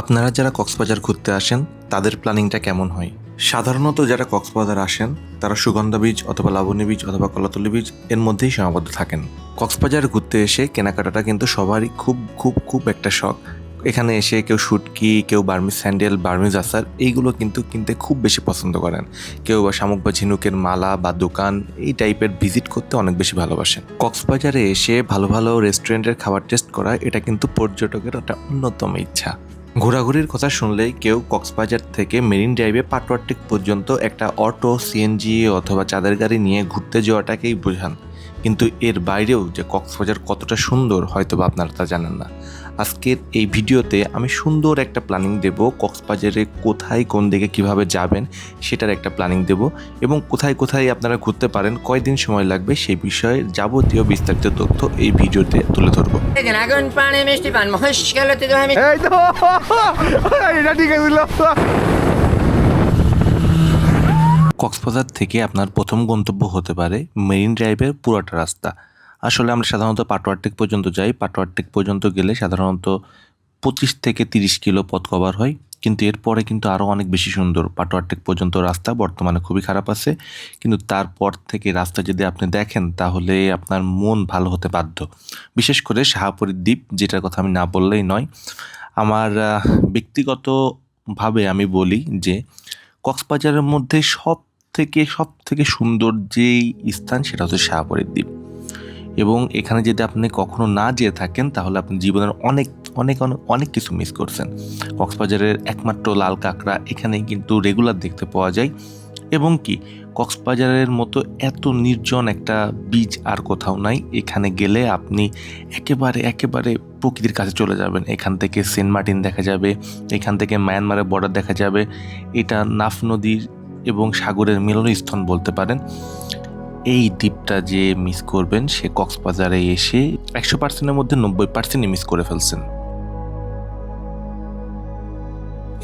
আপনারা যারা কক্সবাজার ঘুরতে আসেন, তাদের প্ল্যানিংটা কেমন হয়? সাধারণত যারা কক্সবাজার আসেন, তারা সুগন্ধা বীজ অথবা লাবণী বীজ অথবা কলাতলি বীজ এর মধ্যেই সীমাবদ্ধ থাকেন। কক্সবাজার ঘুরতে এসে কেনাকাটাটা কিন্তু সবারই খুব খুব খুব একটা শখ। এখানে এসে কেউ শুটকি, কেউ বার্মিজ স্যান্ডেল, বার্মিজ আচার, এইগুলো কিন্তু কিনতে খুব বেশি পছন্দ করেন। কেউ বা শামুক বা ঝিনুকের মালা বা দোকান, এই টাইপের ভিজিট করতে অনেক বেশি ভালোবাসেন। কক্সবাজারে এসে ভালো ভালো রেস্টুরেন্টের খাবার টেস্ট করা, এটা কিন্তু পর্যটকের একটা অন্যতম ইচ্ছা। ঘোরাঘুরির কথা শুনলেই কেউ কক্সবাজার থেকে মেরিন ড্রাইভে পাটওয়ারটিক পর্যন্ত একটা অটো সিএনজি অথবা চাঁদের গাড়ি নিয়ে ঘুরতে যাওয়াটাকেই বোঝান। কিন্তু এর বাইরেও যে কক্সবাজার কতটা সুন্দর হয়তো বা আপনারা তা জানেন না। আজকের এই ভিডিওতে আমি সুন্দর একটা প্ল্যানিং দেব কক্সবাজারে কোথায় কোন দিকে কীভাবে যাবেন সেটার একটা প্ল্যানিং দেব এবং কোথায় কোথায় আপনারা ঘুরতে পারেন কয়দিন সময় লাগবে সেই বিষয়ে যাবতীয় বিস্তারিত তথ্য এই ভিডিওতে তুলে ধরবো। কক্সবাজার থেকে আপনার প্রথম গন্তব্য হতে পারে মেরিন ড্রাইভের পুরোটা রাস্তা। আসলে আমরা সাধারণত পাটোয়ারটেক পর্যন্ত যাই। পাটোয়ারটেক পর্যন্ত গেলে সাধারণত পঁচিশ থেকে তিরিশ কিলো পথ কভার হয়। কিন্তু এরপরে কিন্তু আরও অনেক বেশি সুন্দর পাটোয়ারটেক পর্যন্ত রাস্তা বর্তমানে খুবই খারাপ আছে। কিন্তু তারপর থেকে রাস্তা যদি আপনি দেখেন তাহলে আপনার মন ভালো হতে বাধ্য। বিশেষ করে শাহাপুরীর দ্বীপ, যেটার কথা আমি না বললেই নয়। আমার ব্যক্তিগতভাবে আমি বলি যে কক্সবাজারের মধ্যে সব থেকে সব থেকে সুন্দর যেই স্থান সেটা হচ্ছে শাহপরীর দ্বীপ। এবং এখানে যদি আপনি কখনো না যেয়ে থাকেন, তাহলে আপনি জীবনের অনেক অনেক অনেক অনেক কিছু মিস করছেন। কক্সবাজারের একমাত্র লাল কাঁকড়া এখানে কিন্তু রেগুলার দেখতে পাওয়া যায়। এবং কি, কক্সবাজারের মতো এত নির্জন একটা বীজ আর কোথাও নাই। এখানে গেলে আপনি একেবারে একেবারে প্রকৃতির কাছে চলে যাবেন। এখান থেকে সেন্ট মার্টিন দেখা যাবে, এখান থেকে মায়ানমারের বর্ডার দেখা যাবে। এটা নাফ নদীর এবং সাগরের মিলনস্থল বলতে পারেন। এই দ্বীপটা যে মিস করবেন, সে কক্সবাজারে এসে একশো পার্সেন্টের মধ্যে নব্বই পার্সেন্টই মিস করে ফেলছেন।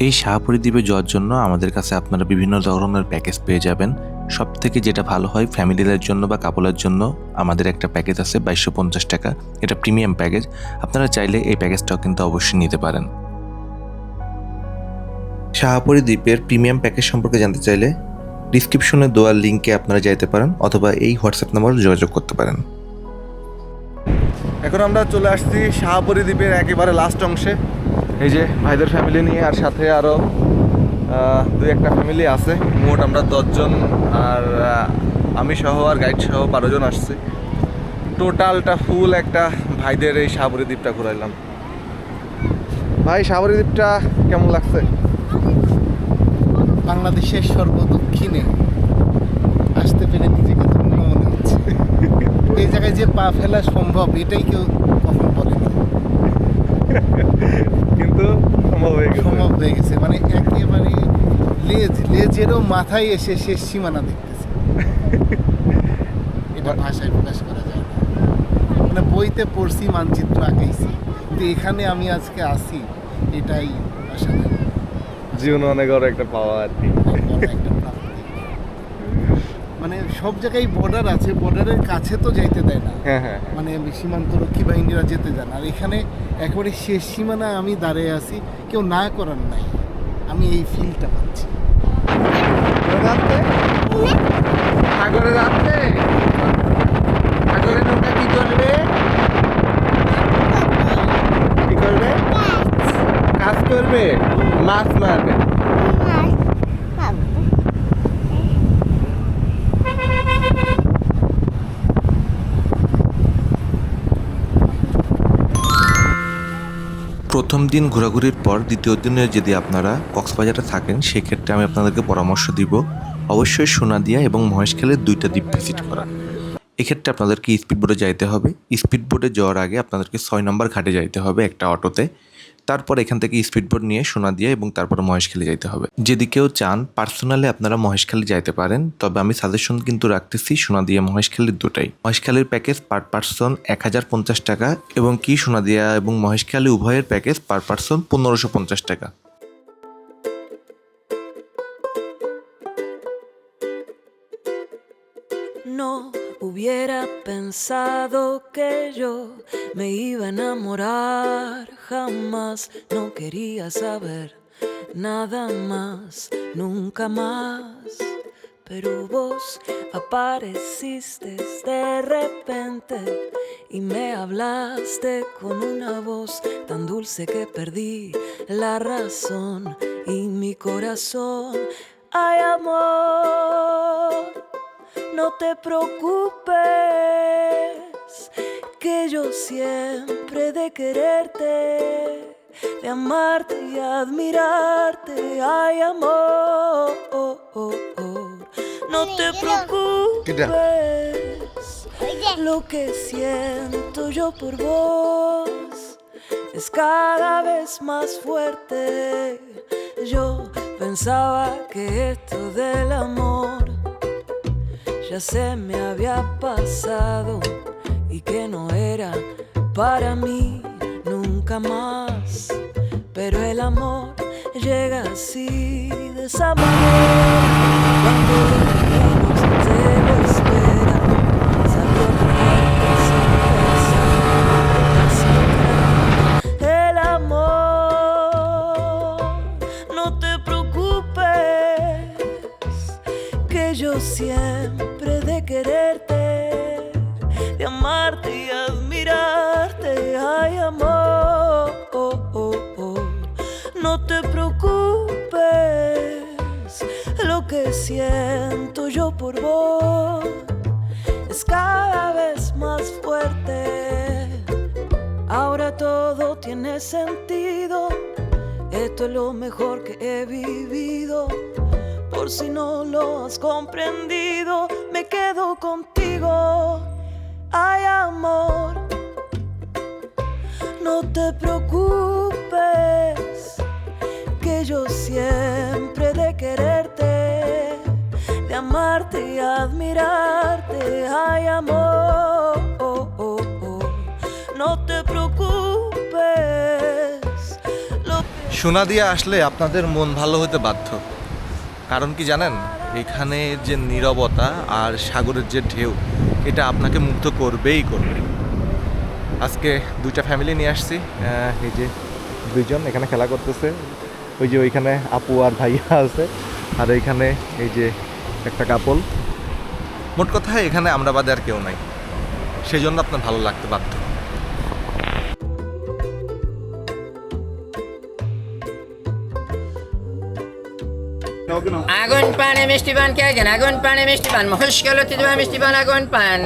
এই শাহপুরী দ্বীপে যাওয়ার জন্য আমাদের কাছে আপনারা বিভিন্ন ধরনের প্যাকেজ পেয়ে যাবেন। সব থেকে যেটা ভালো হয় ফ্যামিলিদের জন্য বা কাপলের জন্য, আমাদের একটা প্যাকেজ আছে বাইশশো পঞ্চাশ টাকা। এটা প্রিমিয়াম প্যাকেজ আপনারা চাইলে এই প্যাকেজটাও কিন্তু অবশ্যই নিতে পারেন। শাহপুরী দ্বীপের প্রিমিয়াম প্যাকেজ সম্পর্কে জানতে চাইলে ডিসক্রিপশনে দেওয়ার লিঙ্কে আপনারা যাইতে পারেন অথবা এই হোয়াটসঅ্যাপ নাম্বারে যোগাযোগ করতে পারেন। এখন আমরা চলে আসছি শাহপুরী দ্বীপের একেবারে লাস্ট অংশে। এই যে ভাইদের ফ্যামিলি নিয়ে আর সাথে আরও দুই একটা ফ্যামিলি আছে। মোট আমরা দশজন আর আমি সহ আর গাইড সহ বারো জন আসছি। টোটালটা ফুল একটা ভাইদের এই শাহপুরী দ্বীপটা ঘুরাইলাম। ভাই, শাহপুরী দ্বীপটা কেমন লাগছে? বাংলাদেশের সর্বদক্ষিণে আসতে পেরে নিজেকে ধন্য মনে হচ্ছে। এই জায়গায় যে পা ফেলা সম্ভব এটাই কেউ কখন বলেনি কিন্তু সম্ভব হয়ে গেছে। সম্ভব হয়ে গেছে। মানে একেবারে লেজ লেজেরও মাথায় এসে শেষ সীমানা দেখতেছে। এটা ভাষায় প্রকাশ করা যায় না। মানে বইতে পড়ছি মানচিত্র আঁকাইছি। কিন্তু এখানে আমি আজকে আসি এটাই অসাধারণ জীবনে অনেক বড় একটা পাওয়া আর কি। মানে সব জায়গায় বর্ডার আছে বর্ডারের কাছে তো যাইতে দেয় না। হ্যাঁ হ্যাঁ মানে সীমান্তরক্ষী বাহিনীরা যেতে দেয় না। আর এখানে একেবারে শেষ সীমানা আমি দাঁড়িয়ে আছি কেউ না করার নাই। আমি এই ফিলটা পাচ্ছি। সাগরে যাচ্ছে সাগরে নৌকা কি করবে? কি করবে? কাজ করবে? মাছ মারবে। প্রথম দিন ঘোরাঘুরির পর দ্বিতীয় দিনে যদি আপনারা কক্সবাজারে থাকেন, সেক্ষেত্রে আমি আপনাদেরকে পরামর্শ দিব। অবশ্যই সোনাদিয়া এবং মহেশখালের দুইটা দ্বীপ ভিজিট করা এক্ষেত্রে আপনাদেরকে স্পিড বোটে যাইতে হবে। স্পিড বোটে যাওয়ার আগে আপনাদেরকে ছয় নম্বর ঘাটে যাইতে হবে একটা অটোতে। তারপর এখান থেকে স্পিড বোট নিয়ে সোনাদিয়া এবং তারপর মহেশখালী যাইতে হবে। যদি কেউ চান পার্সোনালি আপনারা মহেশখালী যাইতে পারেন, তবে আমি সাজেশন কিন্তু রাখতেছি সোনাদিয়া মহেশখালীর দুটাই। মহেশখালীর প্যাকেজ পার পার্সন এক হাজার পঞ্চাশ টাকা এবং কি সোনাদিয়া এবং মহেশখালী উভয়ের প্যাকেজ পার পার্সন পনেরোশো পঞ্চাশ টাকা। No hubiera pensado que yo me iba a enamorar, jamás no quería saber nada más, nunca más. Pero vos apareciste de repente y me hablaste con una voz tan dulce que perdí la razón y mi corazón. Ay, amor, no te preocupes, que yo siempre de quererte, de amarte y admirarte. Ay, amor, no te preocupes. Lo que siento yo por vos es cada vez más fuerte. Yo pensaba que esto del amor ya se me había pasado y que no era para mí nunca más. Pero el amor llega así de esa manera cuando que siento yo por vos es cada vez más fuerte. Ahora todo tiene sentido, esto es lo mejor que he vivido. Por si no lo has comprendido, me quedo contigo. Ay, amor, no te preocupes, que yo siempre de quererte, amarte admirarte. Ay, amor, Oh, oh, oh. no te preocupes. সোনা দিয়ে আসলে আপনাদের মন ভালো হতে বাধ্য কারণ কি জানেন এখানে যে নীরবতা আর সাগরের যে ঢেউ এটা আপনাকে মুগ্ধ করবেই করবে আজকে দুইটা ফ্যামিলি নিয়ে আসছি এই যে দুইজন এখানে খেলা করতেছে ওই যে ওইখানে আপু আর ভাইয়া আছে আর এইখানে এই যে একটা কাপল। মোট কথা এখানে আমরা বাদে আর কেউ নাই। সেই জন্য আপনার ভালো লাগতে বাধ্য। আগুন পানে মিষ্টি পান কে একজন আগুন পানে মিষ্টি পান। হতে দেবে মিষ্টি পান আগুন পান।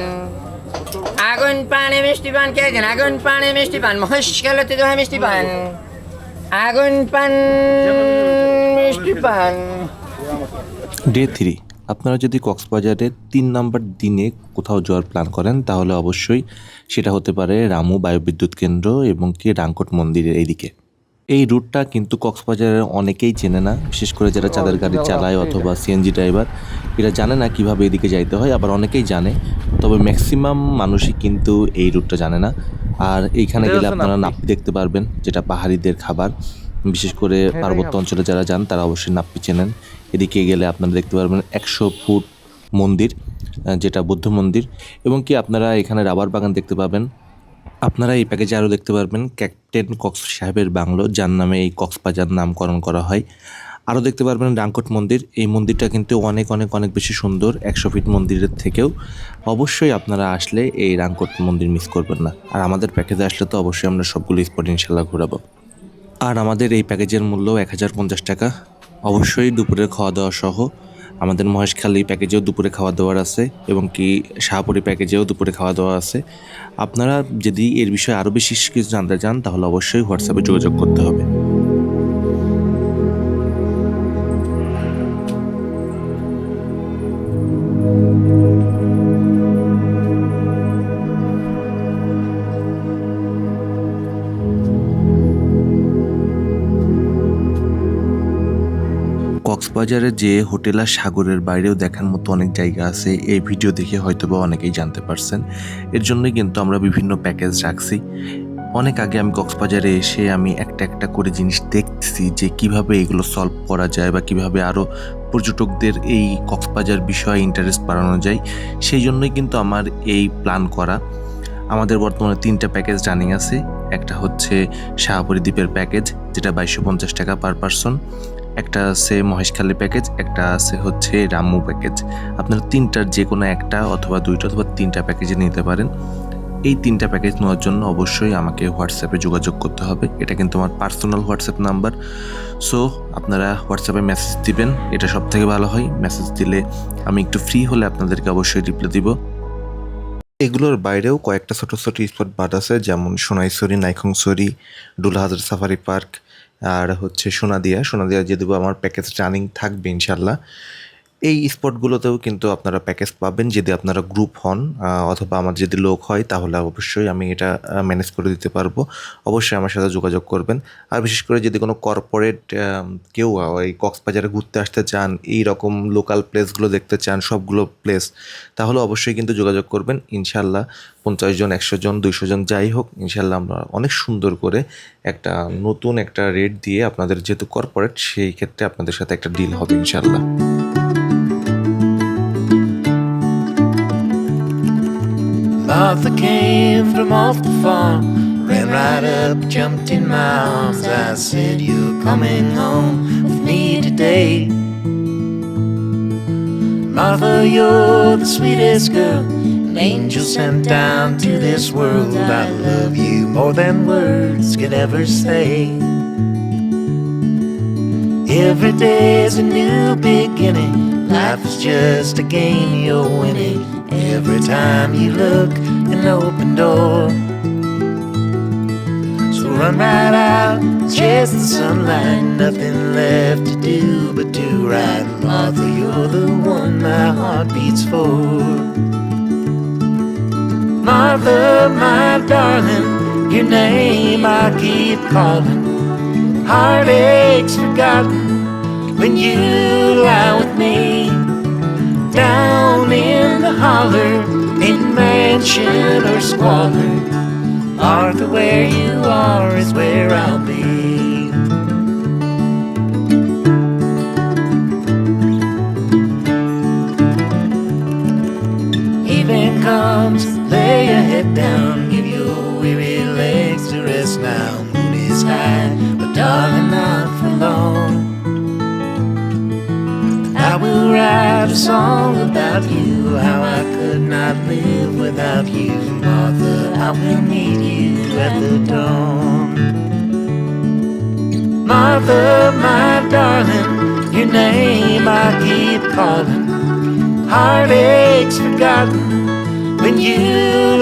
আগুন পানে মিষ্টি পান কে একজন আগুন পানে মিষ্টি পান হতে দেবে মিষ্টি পান। আগুন পান মিষ্টি পান। Day three. আপনারা যদি কক্সবাজারে তিন নম্বর দিনে কোথাও যাওয়ার প্ল্যান করেন তাহলে অবশ্যই সেটা হতে পারে রামু বায়ুবিদ্যুৎ কেন্দ্র এবং কি রাঙ্কট মন্দিরের এইদিকে এই রুটটা কিন্তু কক্সবাজারের অনেকেই চেনে না বিশেষ করে যারা চাঁদের গাড়ি চালায় অথবা সিএনজি ড্রাইভার এরা জানে না কীভাবে এদিকে যাইতে হয় আবার অনেকেই জানে তবে ম্যাক্সিমাম মানুষই কিন্তু এই রুটটা জানে না। আর এইখানে গেলে আপনারা নাপ্পি। দেখতে পারবেন যেটা পাহাড়িদের খাবার। বিশেষ করে পার্বত্য অঞ্চলে যারা যান তারা অবশ্যই নাপ্পি চেনেন। এদিকে গেলে আপনারা দেখতে পারবেন একশো ফুট মন্দির যেটা বুদ্ধ মন্দির, এবং কি আপনারা এখানে রাবার বাগান দেখতে পাবেন। আপনারা এই প্যাকেজে আরও দেখতে পারবেন ক্যাপ্টেন কক্স সাহেবের বাংলো, যার নামে এই কক্সবাজার নামকরণ করা হয়। আরও দেখতে পারবেন রাঙ্কট মন্দির, এই মন্দিরটা কিন্তু অনেক অনেক অনেক বেশি সুন্দর, একশো ফিট মন্দিরের থেকেও। অবশ্যই আপনারা আসলে এই রাঙ্কট মন্দির মিস করবেন না। আর আমাদের প্যাকেজে আসলে তো অবশ্যই আমরা সবগুলো স্পট ইনশাল্লাহ ঘোরাবো। আর আমাদের এই প্যাকেজের মূল্য এক হাজার পঞ্চাশ টাকা। অবশ্যই দুপুরের খাওয়া দাওয়া সহ আমাদের মহেশখালী প্যাকেজেও দুপুরে খাওয়া দাওয়ার আছে এবং কি শাহপুরি প্যাকেজেও দুপুরে খাওয়া দাওয়া আছে। আপনারা যদি এর বিষয়ে আরও বেশি কিছু জানতে চান, তাহলে অবশ্যই হোয়াটসঅ্যাপে যোগাযোগ করতে হবে। কক্সবাজারে যে হোটেল আর সাগরের বাইরেও দেখার মতো অনেক জায়গা আছে, এই ভিডিও দেখে হয়তোবা অনেকেই জানতে পারছেন। এর জন্যই কিন্তু আমরা বিভিন্ন প্যাকেজ রাখছি। অনেক আগে আমি কক্সবাজারে এসে আমি একটা একটা করে জিনিস দেখছি যে কীভাবে এগুলো সলভ করা যায় বা কীভাবে আরও পর্যটকদের এই কক্সবাজার বিষয়ে ইন্টারেস্ট বাড়ানো যায়। সেই জন্যই কিন্তু আমার এই প্ল্যান করা। আমাদের বর্তমানে তিনটা প্যাকেজ রানিং আছে। একটা হচ্ছে শাহপুরি দ্বীপের প্যাকেজ, যেটা বাইশশো পঞ্চাশ টাকা পার পারসন একটা আছে মহেশখালী প্যাকেজ একটা আছে হচ্ছে রামু প্যাকেজ আপনারা তিনটার যে কোনো একটা অথবা দুইটা অথবা তিনটা প্যাকেজে নিতে পারেন। এই তিনটা প্যাকেজ নেওয়ার জন্য অবশ্যই আমাকে হোয়াটসঅ্যাপে যোগাযোগ করতে হবে। এটা কিন্তু আমার পার্সোনাল হোয়াটসঅ্যাপ নাম্বার সো আপনারা হোয়াটসঅ্যাপে মেসেজ দিবেন, এটা সব থেকে ভালো হয়। মেসেজ দিলে আমি একটু ফ্রি হলে আপনাদেরকে অবশ্যই রিপ্লাই দিব। এগুলোর বাইরেও কয়েকটা ছোটো ছোটো স্পট বাদ আছে, যেমন সোনাইছড়ি, নাইখংছড়ি ডুলাহাজার সাফারি পার্ক আর হচ্ছে সোনাদিয়া সোনাদিয়া যেহেতু আমার প্যাকেজ রানিং থাকবে ইনশাল্লাহ। এই স্পটগুলোতেও কিন্তু আপনারা প্যাকেজ পাবেন। যদি আপনারা গ্রুপ হন অথবা আমার যদি লোক হয়, তাহলে অবশ্যই আমি এটা ম্যানেজ করে দিতে পারব। অবশ্যই আমার সাথে যোগাযোগ করবেন। আর বিশেষ করে যদি কোনো কর্পোরেট কেউ এই কক্সবাজারে ঘুরতে আসতে চান, এই রকম লোকাল প্লেসগুলো দেখতে চান, সবগুলো প্লেস তাহলে অবশ্যই কিন্তু যোগাযোগ করবেন। ইনশাল্লাহ পঞ্চাশ জন, একশো জন, দুইশো জন যাই হোক, ইনশাল্লাহ আমরা অনেক সুন্দর করে একটা নতুন একটা রেট দিয়ে আপনাদের যেহেতু কর্পোরেট সেই ক্ষেত্রে আপনাদের সাথে একটা ডিল হবে ইনশাল্লাহ। Martha came from off the farm, ran right up, jumped in my arms. I said, You're coming home with me today. Martha, you're the sweetest girl, an angel sent down to this world. I love you more than words could ever say. Every day's a new beginning. Life is just a game you're winning. Every time you look, an open door. So run right out, chase the sunlight. Nothing left to do but to right. Martha, you're the one my heart beats for. Martha, my darling, your name I keep calling. Heartaches forgotten when you lie with me down in the holler, in mansion or squalor. Arthur, where you are is where I'll be. Evening comes, lay your head down, give your weary legs to rest now. Moon is high, but darling, not for long. I will write a song about you, how I could not live without you, Martha. I will meet you at the dawn. Martha, my darling, your name I keep calling. Heartaches forgotten when you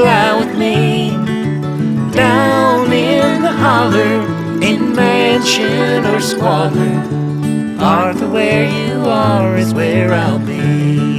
lie with me down in the holler, in mansion or squalor. Martha, where you are is where I'll be.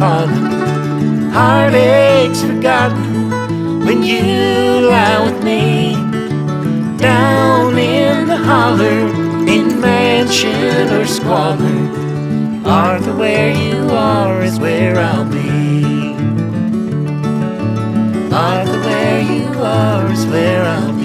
Keep. Heartaches forgotten when you lie with me down in the holler, in mansion or squalor. Arthur, where you are is where I'll be. Arthur, where you are is where I'll be.